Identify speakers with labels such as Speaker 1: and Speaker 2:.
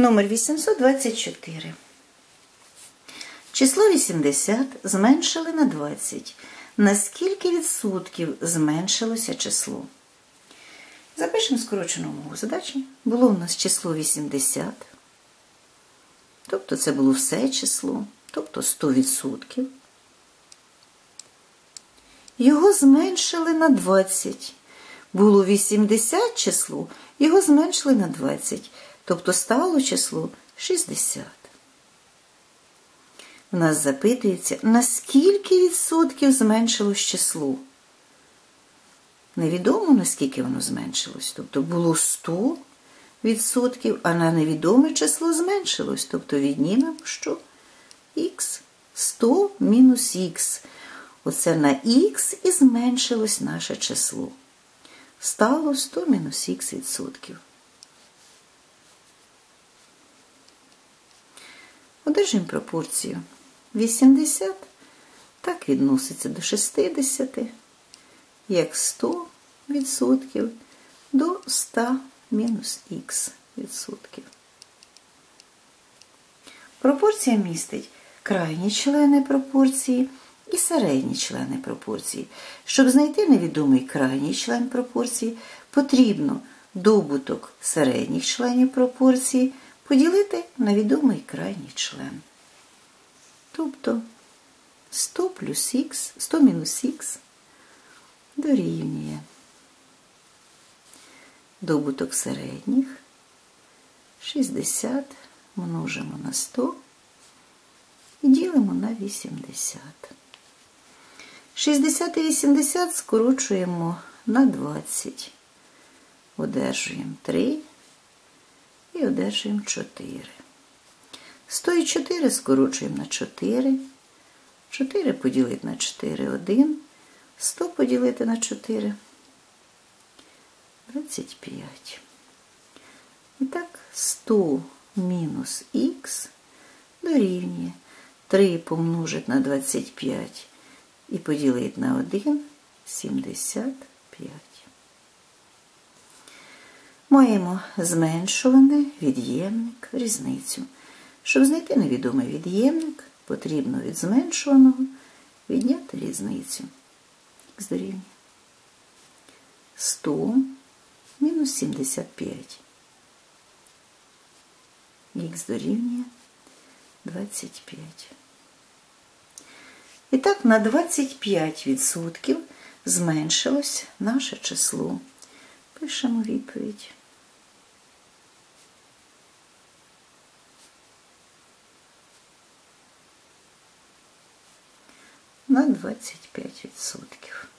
Speaker 1: Номер 824. Число 80 зменшили на 20. На скільки відсотків зменшилося число? Запишемо скорочену мову задачі. Було у нас число 80. Тобто це було все число, тобто 100%. Його зменшили на 20. Було 80 число, його зменшили на 20. Тобто стало число 60. У нас запитується, на скільки відсотків зменшилось число? Невідомо, наскільки воно зменшилось. Тобто було 100 відсотків, а на невідоме число зменшилось. Тобто віднімемо що? Х. 100 мінус х. Оце на х і зменшилось наше число. Стало 100 мінус х відсотків. Одержимо пропорцію 80 так відноситься до 60, як 100 відсотків до 100 мінус х відсотків. Пропорція містить крайні члени пропорції і середні члени пропорції. Щоб знайти невідомий крайній член пропорції, потрібно добуток середніх членів пропорції поділити на відомий крайній член. Тобто 100 плюс х, 100 мінус х дорівнює добуток середніх 60 множимо на 100 і ділимо на 80. 60 і 80 скорочуємо на 20. Одержуємо 3 і одержуємо 4. 100 і 4 скорочуємо на 4. 4 поділити на 4 1. 100 поділити на 4. 25. І так, 100 мінус х дорівнює 3 помножити на 25 і поділити на 1 75. Маємо зменшуване від'ємник різницю. Щоб знайти невідомий від'ємник, потрібно від зменшуваного відняти різницю. Х дорівнює 100 мінус 75. Х дорівнює 25. І так, на 25% зменшилось наше число. Пишемо відповідь. На 25%.